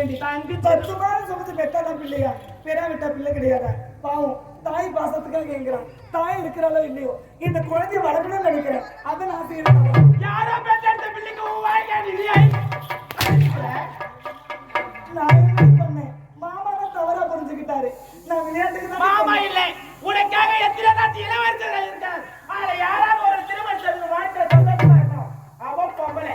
ஏண்டி பத்து மாதம் சுமந்து பெத்தாதான் பிள்ளையா? பெறா விட்டா பிள்ளை கிடையாதா? பாவம் தாய் பாசத்துக்காக கேட்கிறான் தாய் இருக்கிறாளோ இல்லையோ? இந்த குழந்தைய வளர்க்கணும்னு நினைக்கிறேன். அதை நான் செய்யறேன் யாரோ பெற்ற பிள்ளைக்கு வாய்க்கான் இல்லையா? நான் என்ன பண்ணேன். மாமா தான் தவறா புரிஞ்சுக்கிட்டாரு. நான் விளையாட்டுக்கு மாமா இல்லை. உனக்காக எத்தனை நாட்டு இளவரசர்கள் இருக்கார்? ஆனா யாராவது ஒரு திருமணத்தில் வாழ்க்கை சந்தோஷமா இருக்கும் அவ பொம்பளை.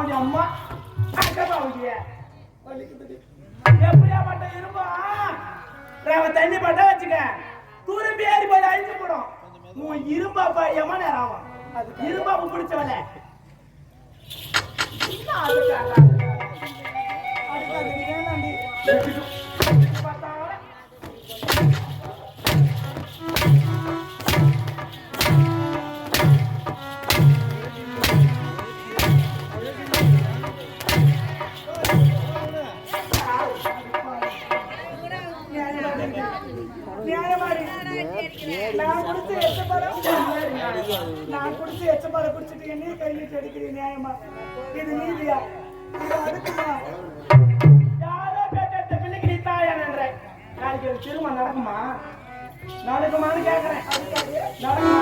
உடைய அம்மா. அகமா உடைய எப்படியாப்பட்ட இரும்பா? ரவ தண்ணி பட்ட வச்சுக்க. தூரம் ஏறி போய் அழிஞ்சு போடும். உன் இரும்பாப்பா எம நேரம் ஆகும். இரும்பாப்பு பிடிச்சவல என்ன அதுக்காக? அடிக்காதீங்க வேணாண்டி நான் குடிச்ச எச்சப்பாலை குடிச்சிட்டு நீ கையிட்டு அடிக்கிறேன் நியாயமா இது நீதியா இது அடுக்குமா யாரோ கேட்ட பிள்ளைக்கு நீ தாயானன்ற. நாளைக்கு ஒரு திருமணம் நடக்குமா நடக்குமான்னு கேக்குறேன் நடக்குமா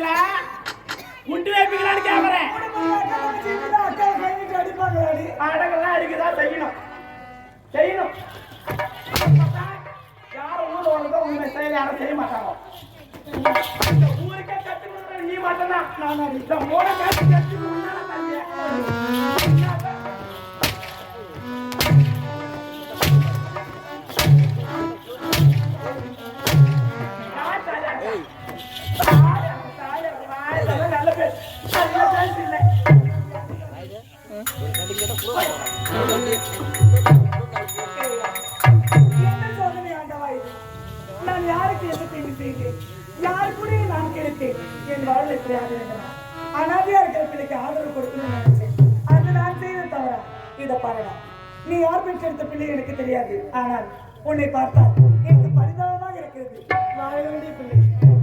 வைப்பீங்களா? வச்சிருப்பீங்களா வைப்பீங்களான்னு கேக்குறேன் அடங்கெல்லாம் அடிக்கதான் செய்யணும். செய்யணும். யாரும் ஊர் வந்ததோ உண்மை செயல் யாரும் செய்ய மாட்டாங்க. இந்த ஊருக்கே கத்து கொடுக்குற நீ மட்டும்தான். நான் அடி. இந்த மூணு பேருக்கு கத்து முன்னால நான் யாருக்கு எந்த தீங்கு செய்தேன் யார் கூட நான் கிடைத்தேன் என் வாழ்வில் எப்படியாக இருந்தேன் அனாதையா இருக்கிற பிள்ளைக்கு ஆதரவு கொடுக்கணும்னு நினைச்சேன் அது நான் செய்த தவறா இதை பாருடா நீ யார் பெற்றெடுத்த பிள்ளை எனக்கு தெரியாது ஆனால் உன்னை பார்த்தால் எனக்கு பரிதாபமாக இருக்கிறது வாழ வேண்டிய பிள்ளை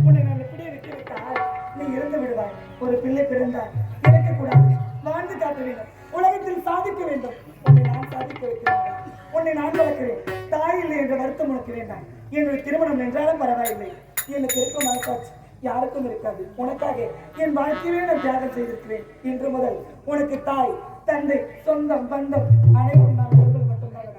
உன்னை நான் இப்படியே விட்டு விட்டால் நீ இறந்து விடுவாய். ஒரு பிள்ளை பிறந்தால் இறக்கக்கூடாது. வாழ்ந்து காட்ட வேண்டும். உலகத்தில் சாதிக்க வேண்டும். உன்னை நான் சாதிக்க வைக்கிறேன். உன்னை நான் வளர்க்கிறேன். தாய் இல்லை என்ற வருத்தம் உனக்கு வேண்டாம். என்னுடைய திருமணம் என்றாலும் பரவாயில்லை. எனக்கு இருக்க மனசாட்சி யாருக்கும் இருக்காது. உனக்காக என் வாழ்க்கையிலே நான் தியாகம் செய்திருக்கிறேன். இன்று முதல் உனக்கு தாய் தந்தை சொந்தம் பந்தம் அனைவரும் நான் ஒருவர் மட்டும்தான்.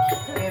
Thank you.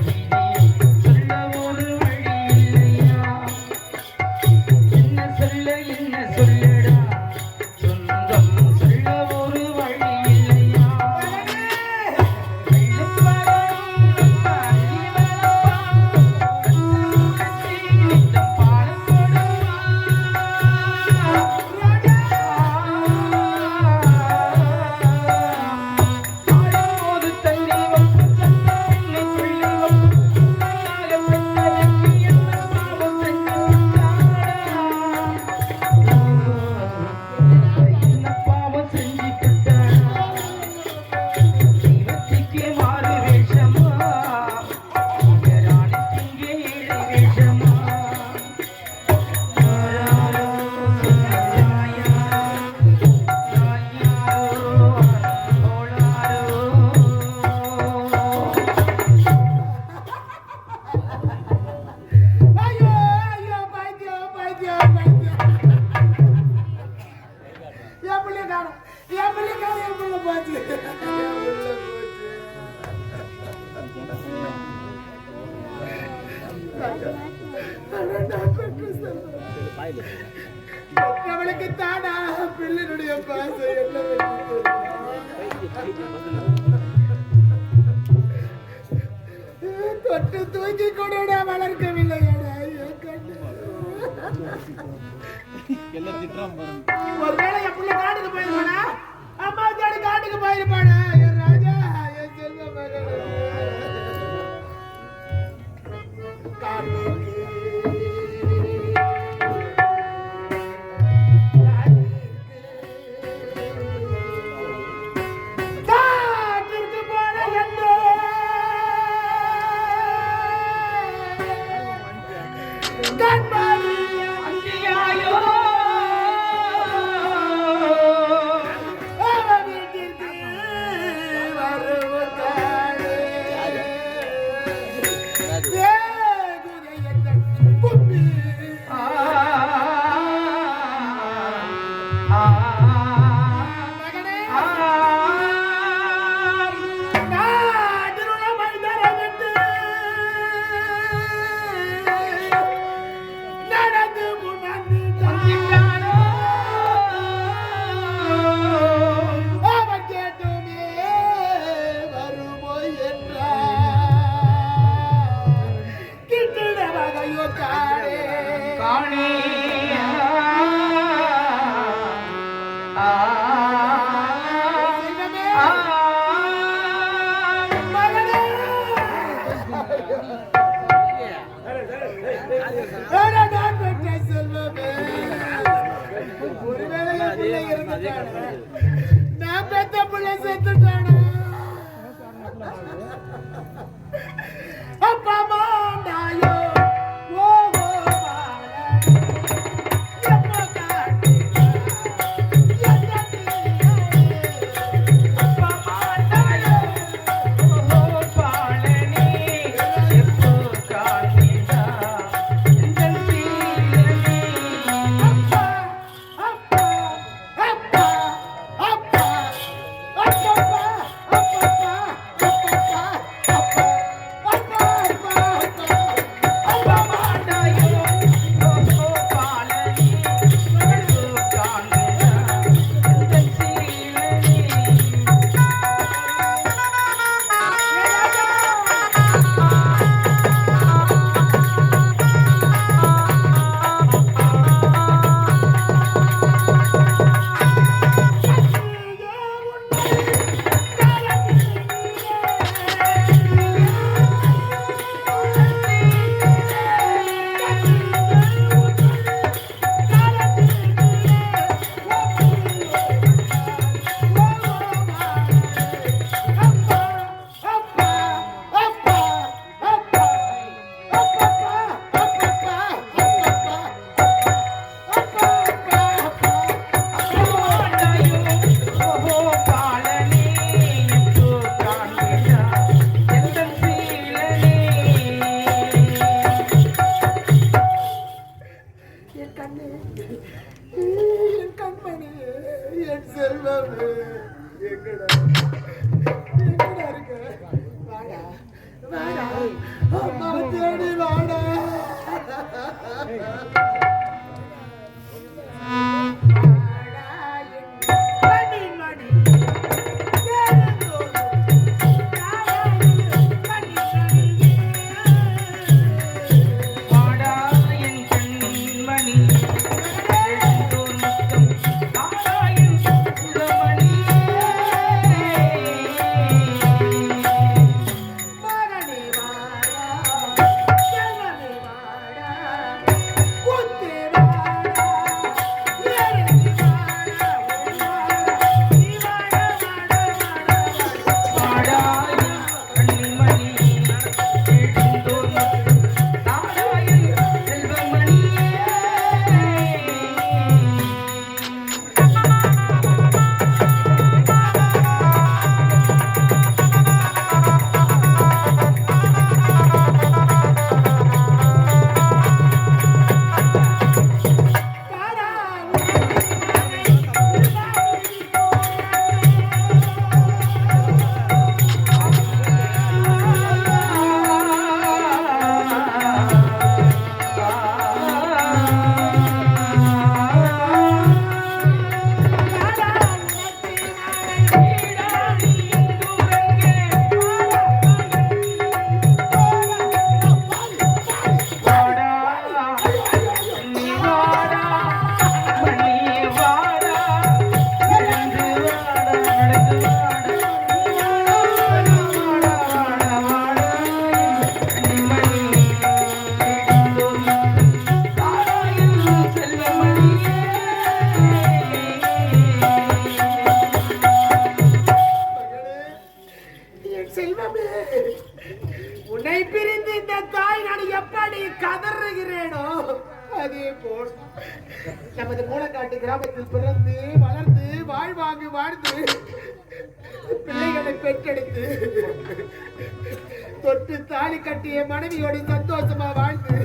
தாலி கட்டிய மனைவியோட சந்தோஷமா வாழ்ந்து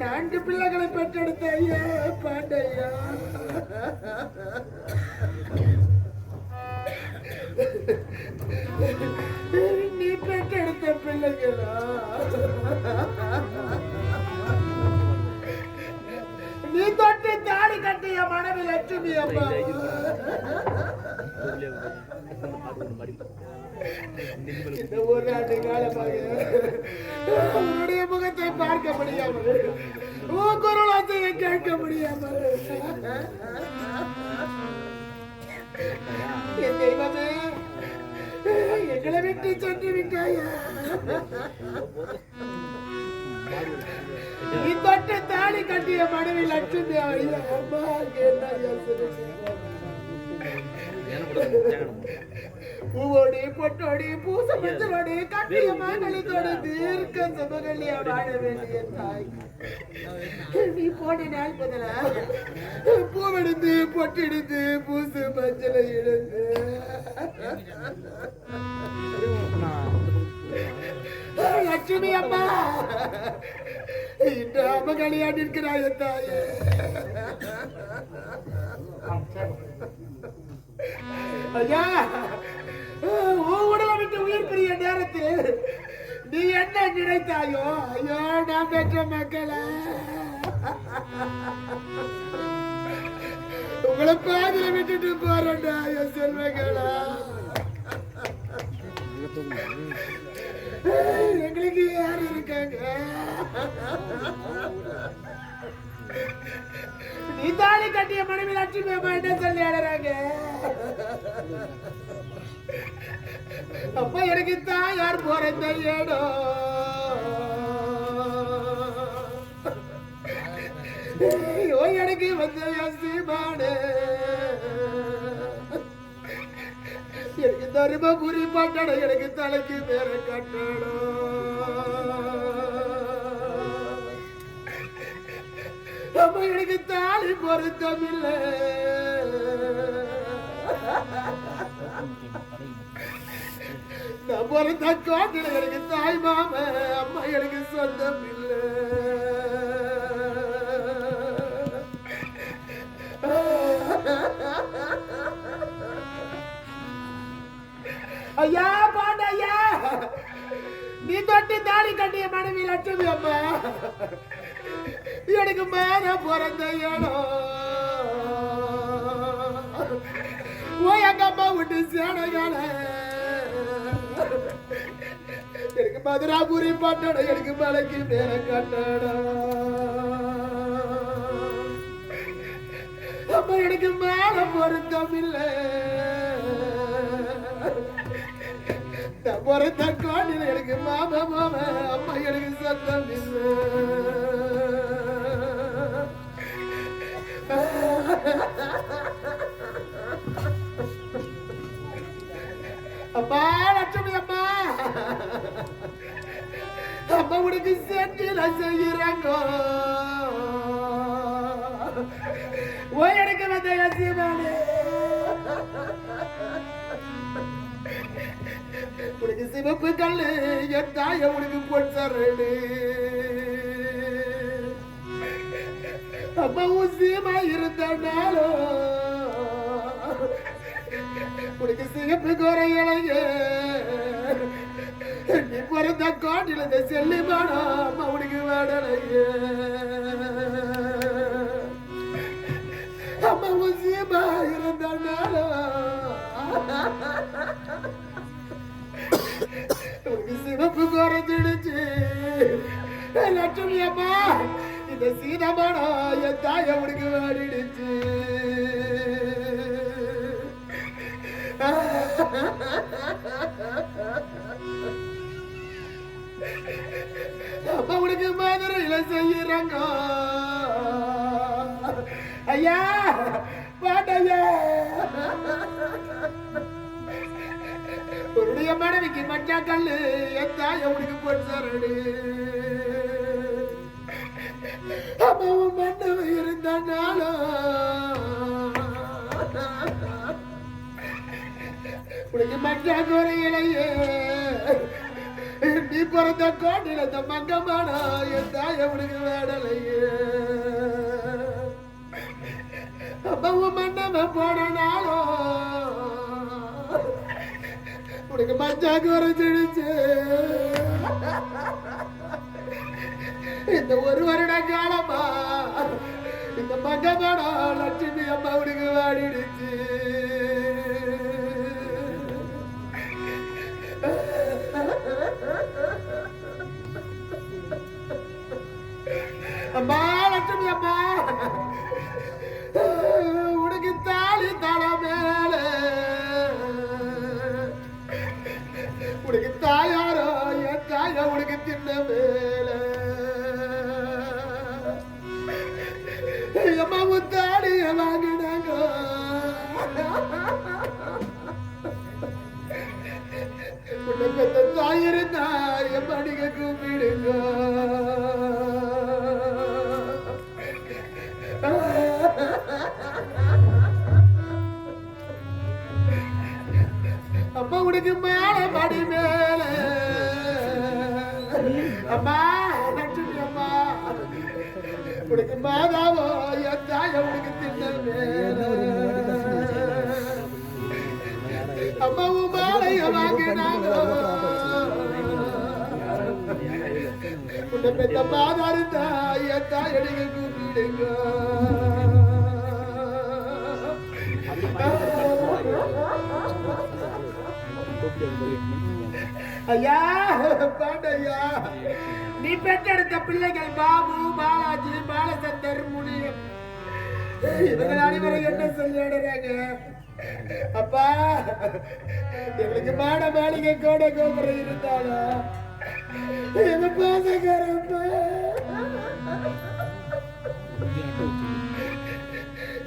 நான்கு பிள்ளைகளை பெற்றெடுத்த ஐயா பாண்டையா. அது லட்சுமி அம்மா இந்த ஒரு ஆண்டு காலமாக அவருடைய முகத்தை பார்க்க முடியாமல் கேட்க முடியாமல் எங்களை விட்டு சென்று விட்டாயா? தாலி கட்டிய மனைவி லட்சுமி பூவோடி பொட்டோடி பூச மஞ்சளோடி கட்டிய மகளித்தோடு தீர்க்க சுமகல்யா வாழ வேண்டிய தாய். நீ போன நாள் முதல பூவெடுத்து பொட்டெடுத்து பூசு மஞ்சளை இழந்து லட்சுமி அம்மா. இன்று அமகளியா நிற்கிறாய் தாயே. ஐயா உன் உடலை விட்டு உயிர் பிரிய நேரத்தில் நீ என்ன நினைத்தாயோ? ஐயோ நான் பெற்ற மக்களை. உங்களை பாதியில விட்டுட்டு போறேன்டா என் செல்வங்களா. எங்களுக்கு யார் இருக்காங்க? நீ தாலி கட்டிய மனைவி லட்சுமி அம்மா என்ன சொல்லி ஆடுறாங்க அப்ப எனக்கு தாயார் பிறந்த இடம் ஐயோ எனக்கு வந்த சீமானு எனக்கு தருமபுரி பட்டணம் எனக்கு தலைக்கு வேற கட்டணம். எனக்கு தாலி பொருத்தம் பொருத்த நான் காட்டில் எனக்கு தாய் மாம அம்மா எனக்கு சொந்தம் இல்லை. ஐயா பாண்ட ஐயா. நீ தொட்டி தாடி கட்டிய மனைவி லட்சுமி அம்மா. எனக்கு மேல பிறந்த இடம். ஓ எங்க அம்மா விட்டு சேனையான எனக்கு மதுராபுரி பட்டணம் எனக்கு மலைக்கு மேல கட்டடம். அப்ப எனக்கு மேல பொருத்தம் இல்லை. பிறந்த காட்டில் எனக்கு மாமா மாமா அம்மா எனக்கு சத்தம் இல்லை. அம்மா லட்சுமி அம்மா அம்மா உனக்கு செஞ்சில செய்யறாங்க ஓ எனக்கு வந்த யசிமானே உனக்கு சிவப்பு கல்லு என் தாய உனக்கு பொன் அம்மாவும் சீமா இருந்தனாலும் உனக்கு சிகப்பு குறையலைங்க நீ பிறந்த காட்டில் இந்த செல்லிமானா அம்மா உனக்கு வாடலைங்க அம்மா ஊசியமா இருந்தனாலும் உனக்கு சிவப்பு குறைஞ்சிடுச்சு. லட்சுமி அம்மா இந்த சீதமானா என் தாய உனக்கு வாடிடுச்சு அப்பா உனக்கு மதுரையில செய்யறாங்க. ஐயா பாட்டையா உன்னுடைய மனைவிக்கு மஞ்சா கல்லு என் தாய உனக்கு போட்டு அம்மாவும் மன்னவ இருந்தாலும் உனக்கு மஞ்சா குறையிலையே நீ பிறந்த கோட்டில இந்த மங்கமானா என் தாய உனக்கு வேடலையே. அம்மாவும் மன்னவ போனாலும் உனக்கு மஞ்சா குறைஞ்சிடுச்சு இந்த ஒரு வருட காலமா இந்த மங்க படம் லட்சுமி அம்மா உனக்கு வாடிடுச்சு. அம்மா லட்சுமி அம்மா உனக்கு தாலி தலை மேலே தாயாரோ என் தாயா உனக்கு தின்ன வேலை. அம்மா உன் தாடிய வாங்கினாங்க உன்னை பெத்த தாயிருந்தா கூப்பிடுங்க. அப்பா உனக்கு மேல படி மேல. அம்மா லட்சுமி அம்மா. உனக்கு மாதாவோ என் தாய உனக்கு தின்ன மேல. அம்மா உன் மாலைய வாங்கினாங்க உன்னை பெத்த மாதா இருந்தா என் தாய் நீங்க கூப்பிடுங்க. ஐயா பாண்டையா. நீ பெற்றெடுத்த பிள்ளைகள் பாபு பாலாஜி பாலசந்தர் முனியம் இவர்கள் அனைவரும் என்ன சொல்லிடுறாங்க? அப்பா எங்களுக்கு மாட மாளிகை கோட கோபுரம் இருந்தாலும் எங்க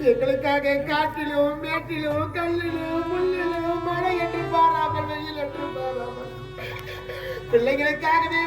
எங்களுக்காக காட்டிலும் மேட்டிலும் கல்லிலும் முள்ளிலும் மழை என்று பாராமல் வெயில் என்று பாராமல் பிள்ளைகளுக்காகவே